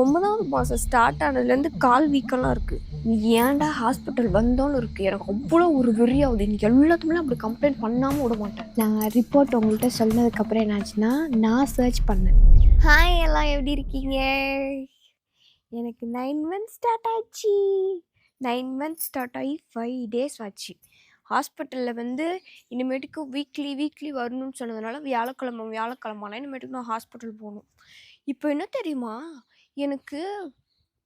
ஒன்பதாவது மாதம் ஸ்டார்ட் ஆனதுலேருந்து கால் வீக்கெல்லாம் இருக்குது நீ ஏன்டா ஹாஸ்பிட்டல் வந்தோன்னு இருக்குது எனக்கு அவ்வளோ ஒரு வெறியாகுது இன்னைக்கு எல்லாத்துக்குமே அப்படி கம்ப்ளைண்ட் பண்ணாமல் விட மாட்டேன். நான் ரிப்போர்ட் உங்கள்கிட்ட சொன்னதுக்கப்புறம் என்னாச்சுன்னா நான் சர்ச் பண்ணேன். ஹாய் எல்லாம் எப்படி இருக்கீங்க? எனக்கு நைன் மந்த்ஸ் ஸ்டார்ட் ஆச்சு. நைன் மந்த்ஸ் ஸ்டார்ட் ஆகி ஃபைவ் டேஸ் ஆச்சு. ஹாஸ்பிட்டலில் வந்து இனிமேட்டுக்கு வீக்லி வீக்லி வரணும்னு சொன்னதுனால வியாழக்கிழமை வியாழக்கிழமை இனிமேட்டுக்கு நான் ஹாஸ்பிட்டல் போகணும். இப்போ என்ன தெரியுமா? எனக்கு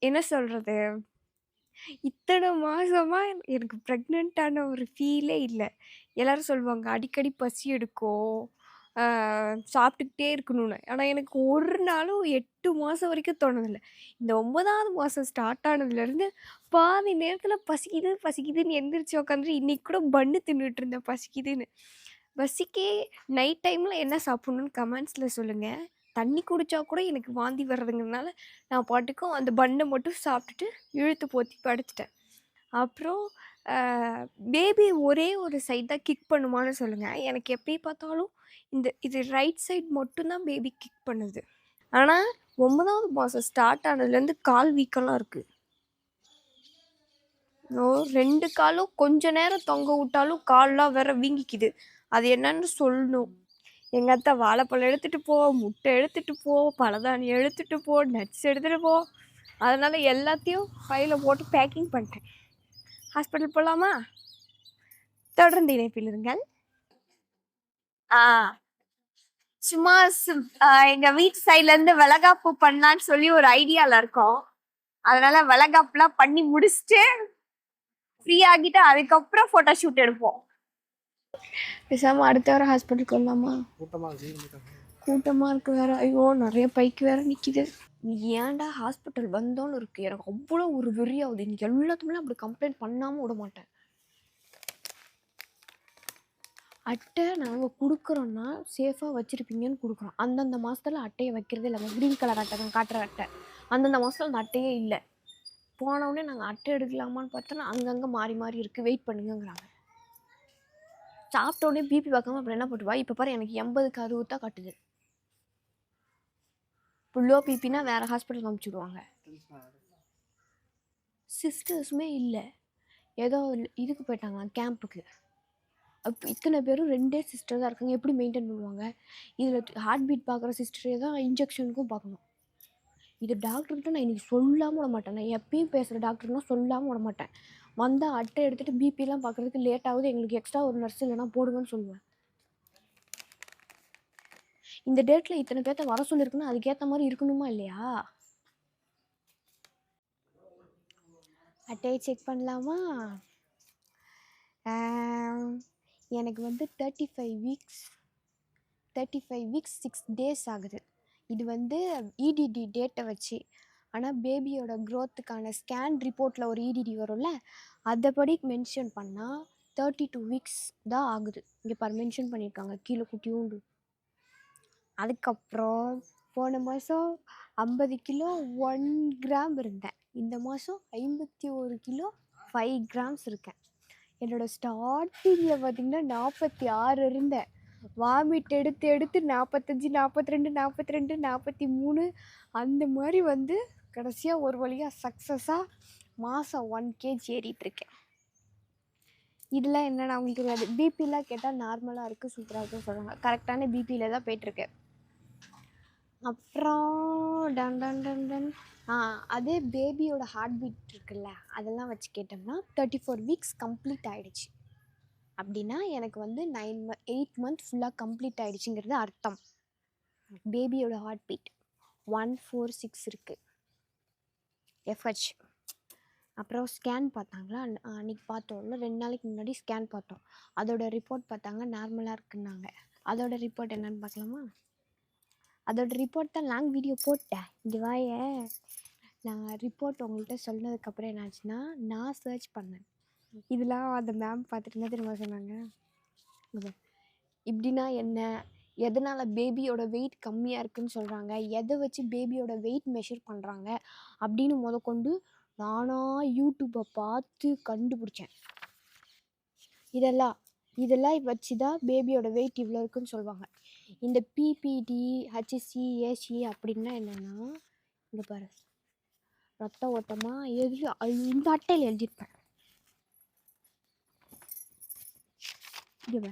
என்ன சொல்கிறது இத்தனை மாதமாக எனக்கு ப்ரெக்னெண்ட்டான ஒரு ஃபீலே இல்லை. எல்லாரும் சொல்லுவாங்க அடிக்கடி பசி எடுக்கும் சாப்பிட்டுக்கிட்டே இருக்கணும்னு. ஆனால் எனக்கு ஒரு நாளும் எட்டு மாதம் வரைக்கும் தோணதில்லை. இந்த ஒன்பதாவது மாதம் ஸ்டார்ட் ஆனதுலேருந்து பாதி நேரத்தில் பசிக்குது பசிக்குதுன்னு எந்திரிச்சு உக்காந்துட்டு இன்றைக்கி கூட பன்னு தின்னுட்டு இருந்தேன் பசிக்குதுன்னு. பசிக்கே நைட் டைமில் என்ன சாப்பிட்ணுன்னு கமெண்ட்ஸில் சொல்லுங்கள் தண்ணி குடித்தா கூட எனக்கு வாந்தி வர்றதுங்கிறதுனால நான் பாட்டுக்கும் அந்த பண்ணை மட்டும் சாப்பிட்டுட்டு இழுத்து போத்தி படுத்துட்டேன். அப்புறம் பேபி ஒரே ஒரு சைடு தான் கிக் பண்ணுமான்னு சொல்லுங்கள் எனக்கு எப்படி பார்த்தாலும் இந்த இது ரைட் சைட் மட்டும்தான் பேபி கிக் பண்ணுது. ஆனால் ஒன்பதாவது மாதம் ஸ்டார்ட் ஆனதுலேருந்து கால் வீக்கெல்லாம் இருக்குது ரெண்டு காலும் கொஞ்ச நேரம் தொங்க விட்டாலும் கால்லாம் வேற வீங்கிக்குது. அது என்னன்னு சொல்லணும். எங்கள் அத்தை வாழைப்பழம் எடுத்துகிட்டு போ முட்டை எடுத்துகிட்டு போ பழதானி எடுத்துகிட்டு போ நட்ஸ் எடுத்துகிட்டு போ. அதனால் எல்லாத்தையும் ஃபைலில் போட்டு பேக்கிங் பண்ணிட்டேன். ஹாஸ்பிட்டல் போகலாமா தொடர்ந்து இணைப்பில் இருங்கள். ஆ சும்மா சும்- எங்க வீட்டு சைட்ல இருந்து பண்ணலான்னு சொல்லி ஒரு ஐடியால இருக்கோம். அதனால விலகாப்புலாம் பண்ணி முடிச்சுட்டு ஃப்ரீ ஆகிட்டு அதுக்கப்புறம் ஃபோட்டோ ஷூட் எடுப்போம். பேசாம அடுத்த வாரம் ஹாஸ்பிட்டலுக்கு வரலாமா? கூட்டமாக இருக்கு வேற. ஐயோ நிறைய பைக்கு வேற நிற்கிது நீ ஏன்டா ஹாஸ்பிட்டல் வந்தோன்னு இருக்கு? எனக்கு அவ்வளோ ஒரு வெறியாகுது. இன்னைக்கு எல்லாத்துக்குமே அப்படி கம்ப்ளைண்ட் பண்ணாமல் விட மாட்டேன். அட்டை நாங்கள் கொடுக்குறோன்னா சேஃபாக வச்சுருப்பீங்கன்னு கொடுக்குறோம். அந்தந்த மாதத்துல அட்டையை வைக்கிறதே இல்லை க்ரீன் கலர் அட்டை தான் காட்டுற அட்டை. அந்தந்த மாதத்துல அந்த அட்டையே இல்லை. போனவுடனே நாங்கள் அட்டை எடுக்கலாமான்னு பார்த்தோன்னா அங்கங்கே மாறி மாறி இருக்குது வெயிட் பண்ணுங்கங்கிறாங்க. சாப்பிட்டோடனே பிபி பார்க்காம அப்புறம் என்ன பண்ணுவா இப்போ பாரு எனக்கு எண்பதுக்கு அறுபது தான் காட்டுது. இப்போ லோ பிபினா வேறு ஹாஸ்பிட்டல் அனுப்பிச்சுடுவாங்க சிஸ்டர்ஸுமே இல்லை. ஏதோ இதுக்கு போயிட்டாங்க கேம்புக்கு அப்போ இத்தனை பேரும் ரெண்டே சிஸ்டர் தான் இருக்காங்க. எப்படி மெயின்டைன் பண்ணுவாங்க? இதில் ஹார்ட் பீட் பார்க்குற சிஸ்டரே தான் இன்ஜெக்ஷனுக்கும் பார்க்கணும். இது டாக்டர்கிட்ட நான் இன்றைக்கி சொல்லாமல் விட மாட்டேன். நான் எப்பயும் பேசுகிற டாக்டர்னால் சொல்லாமல் விட மாட்டேன். வந்தால் அட்டை எடுத்துகிட்டு பிபிலாம் பார்க்குறதுக்கு லேட் ஆகுது. எங்களுக்கு எக்ஸ்ட்ரா ஒரு நர்ஸ் இல்லைனா போடுங்கன்னு சொல்லுவேன். இந்த டேட்டில் இத்தனை பேர்த்த வர சொல்லியிருக்குன்னா அதுக்கேற்ற மாதிரி இருக்கணுமா இல்லையா? அட்டையை செக் பண்ணலாமா? எனக்கு வந்து thirty five weeks thirty five weeks six days ஆகுது. இது வந்து இடிடி டேட்டை வச்சு ஆனால் பேபியோட க்ரோத்துக்கான ஸ்கேன் ரிப்போர்ட்டில் ஒரு இடிடி வரும்ல அதைப்படி மென்ஷன் பண்ணால் தேர்ட்டி டூ வீக்ஸ் தான் ஆகுது. இங்கே பாரு மென்ஷன் பண்ணியிருக்காங்க கீழே குட்டியூண்டு அதுக்கப்புறம் போன மாதம் ஐம்பது கிலோ ஒன் கிராம் இருந்தேன். இந்த மாதம் ஐம்பத்தி ஒரு கிலோ ஃபைவ் கிராம்ஸ் இருக்கேன். என்னோட ஸ்டார்டிங்கில் பார்த்திங்கன்னா நாற்பத்தி ஆறு இருந்தேன். வாமிட் எடுத்து எடுத்து நாற்பத்தஞ்சி நாற்பத்தி ரெண்டு நாற்பத்தி ரெண்டு நாற்பத்தி மூணு அந்த மாதிரி வந்து கடைசியாக ஒரு வழியாக சக்ஸஸாக மாதம் ஒன் கேஜி ஏறிட்டுருக்கேன். இதெல்லாம் என்னென்ன அவங்களுக்கு தெரியாது பிபிலாம் கேட்டால் நார்மலாக இருக்குது சூப்பராக இருக்குன்னு சொல்கிறாங்க கரெக்டான பிபியில் தான் போயிட்டுருக்கேன். அப்புறம் டன் டன் டன் டன் ஆ அதே பேபியோட ஹார்ட் பீட் இருக்குல்ல அதெல்லாம் வச்சு கேட்டோம்னா தேர்ட்டி ஃபோர் வீக்ஸ் கம்ப்ளீட் ஆகிடுச்சு அப்படின்னா எனக்கு வந்து நைன் ம எயிட் மந்த் ஃபுல்லாக கம்ப்ளீட் ஆகிடுச்சிங்கிறது அர்த்தம். பேபியோட heart beat one four six இருக்குது எஃப்ஹெச் அப்புறம் ஸ்கேன் பார்த்தாங்களா? அன்றைக்கி பார்த்தோம்ல ரெண்டு நாளைக்கு முன்னாடி ஸ்கேன் பார்த்தோம். அதோட ரிப்போர்ட் பார்த்தாங்க நார்மலாக இருக்குன்னாங்க. அதோட ரிப்போர்ட் என்னன்னு பார்க்கலாமா? அதோட ரிப்போர்ட் தான் லாங் வீடியோ போட்டேன். இங்கே வாய. நான் ரிப்போர்ட் உங்கள்கிட்ட சொன்னதுக்கப்புறம் என்னாச்சுன்னா நான் சர்ச் பண்ணேன். இதெல்லாம் அந்த மேம் பார்த்துட்டு என்ன தெரியுமா சொன்னாங்க? இப்படின்னா என்ன? எதனால் பேபியோட வெயிட் கம்மியாக இருக்குன்னு சொல்கிறாங்க எதை வச்சு பேபியோட வெயிட் மெஷர் பண்ணுறாங்க அப்படின்னு முதற்கொண்டு நானாக யூடியூப்பை பார்த்து கண்டுபிடிச்சேன். இதெல்லாம் இதெல்லாம் வச்சு தான் பேபியோட வெயிட் இவ்வளோ இருக்குன்னு சொல்லுவாங்க இந்த பிபிடி ஹச்சிசி ஏசி அப்படின்னா என்னென்னா இங்கே பாரு ரத்த ஓட்டமாக எழுதி இந்த அட்டையில் எழுதியிருப்பேன். இங்க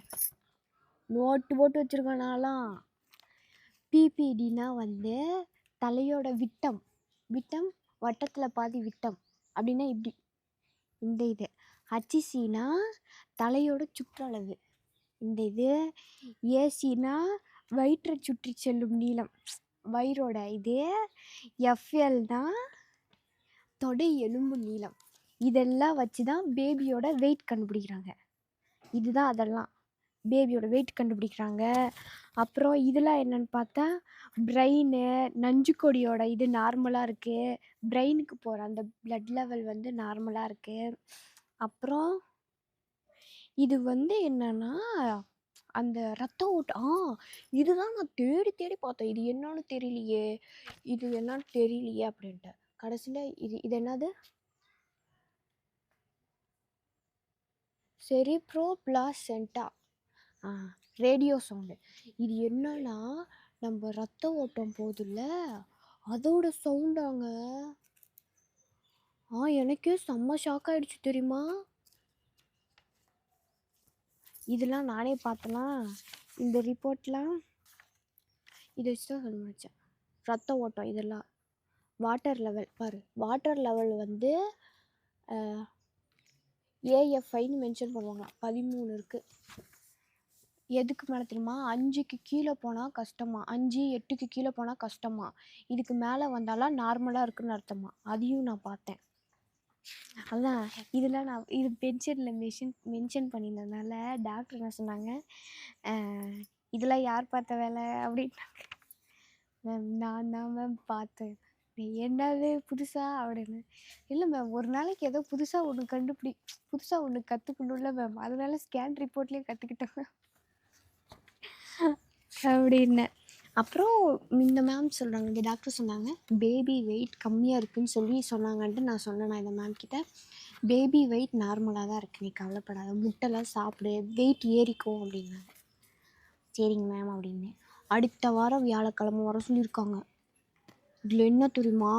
நோட்டு போட்டு வச்சிருக்கேன் பிபிடினா வந்து தலையோட விட்டம். விட்டம் வட்டத்தில் பாதி விட்டம். அப்படின்னா இப்படி. இந்த இது. ஹச்சிசினா தலையோட சுற்றளவு. இந்த இது. ஏசினா வயிற்றை சுற்றி செல்லும் நீளம். வயிறோட இது. எஃப்எல்னா தொடை எலும்பு நீளம். இதெல்லாம் வச்சு தான் பேபியோட வெயிட் கண்டுபிடிக்கிறாங்க. இதுதான் அதெல்லாம். பேபியோட வெயிட் கண்டுபிடிக்கிறாங்க. அப்புறம் இதெல்லாம் என்னென்னு பார்த்தா பிரெயின் நஞ்சுக்கொடியோட இது நார்மலாக இருக்குது பிரெயினுக்கு போகிற அந்த பிளட் லெவல் வந்து நார்மலாக இருக்குது அப்புறம் இது வந்து என்னென்னா அந்த ரத்த ஓட்டம் ஆ இதுதான் நான் தேடி தேடி பார்த்தேன். இது என்னன்னு தெரியலையே. இது என்னன்னு தெரியலையே அப்படின்ட்டு. கடைசியில் இது இது என்னது? செரிப்ரோ பிளாசென்டா ரேடியோ சவுண்டு இது என்னன்னா நம்ம ரத்த ஓட்டம் போகுதுல்ல அதோட சவுண்டாங்க ஆ எனக்கே செம்ம ஷாக் ஆகிடுச்சு தெரியுமா? இதெல்லாம் நானே பார்த்தலாம் இந்த ரிப்போர்ட்லாம் இதை வச்சு தான் சொல்ல முடிச்சேன் ரத்த ஓட்டம் இதெல்லாம். வாட்டர் லெவல் பாரு வாட்டர் லெவல் வந்து ஏஎஃப்ஐன்னு மென்ஷன் பண்ணுவாங்க. பதிமூணு இருக்குது எதுக்கு மேலே தெரியுமா? அஞ்சுக்கு கீழே போனால் கஷ்டமா? அஞ்சு எட்டுக்கு கீழே போனால் கஷ்டமா? இதுக்கு மேலே வந்தாலாம் நார்மலாக இருக்குன்னு அர்த்தமா? அதையும் நான் பார்த்தேன். அதான் இதெல்லாம் நான் இது பென்ஷனில் மென்ஷன் மென்ஷன் பண்ணியிருந்ததுனால டாக்டர் என்ன சொன்னாங்க? இதெல்லாம் யார் பார்த்த வேலை? அப்படின்னாங்க. மேம் நான் தான் மேம் பார்த்தேன். "நீ என்னது புதுசா அப்படின்னு. இல்லை மேம் ஒரு நாளைக்கு ஏதோ புதுசாக ஒன்று கண்டுபிடி புதுசாக ஒன்று கற்றுக்கணும்ல மேம் அதனால ஸ்கேன் ரிப்போர்ட்லேயே கற்றுக்கிட்டேன் மேம் அப்படின்னேன் அப்புறம் இந்த மேம் சொல்கிறாங்க இந்த டாக்டர் சொன்னாங்க பேபி வெயிட் கம்மியாக இருக்குன்னு சொல்லி சொன்னாங்கன்ட்டு நான் சொன்னேன் நான் இந்த மேம் கிட்ட. பேபி வெயிட் நார்மலாக தான் இருக்குது நீ கவலைப்படாத. முட்டைலாம் சாப்பிடு வெயிட் ஏறிக்கும் அப்படின்னாங்க. சரிங்க மேம் அப்படின்னு. அடுத்த வாரம் வியாழக்கிழமை வர சொல்லியிருக்காங்க. இதில் என்ன தெரியுமா?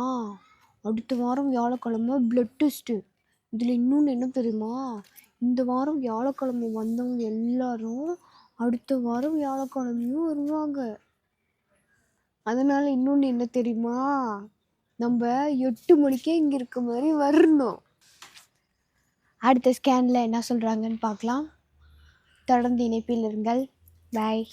அடுத்த வாரம் வியாழக்கிழமை பிளட் டெஸ்ட்டு இதில் இன்னொன்று என்ன தெரியுமா? இந்த வாரம் வியாழக்கிழமை வந்தவங்க எல்லாரும் அடுத்த வாரம் வியாழக்கிழமையும் வருவாங்க. அதனால் இன்னொன்று என்ன தெரியுமா? நம்ம எட்டு மணிக்கே இங்கே இருக்க மாதிரி வரணும். அடுத்த ஸ்கேனில் என்ன சொல்கிறாங்கன்னு பார்க்கலாம். தொடர்ந்து இணைப்பில் இருங்கள். பாய்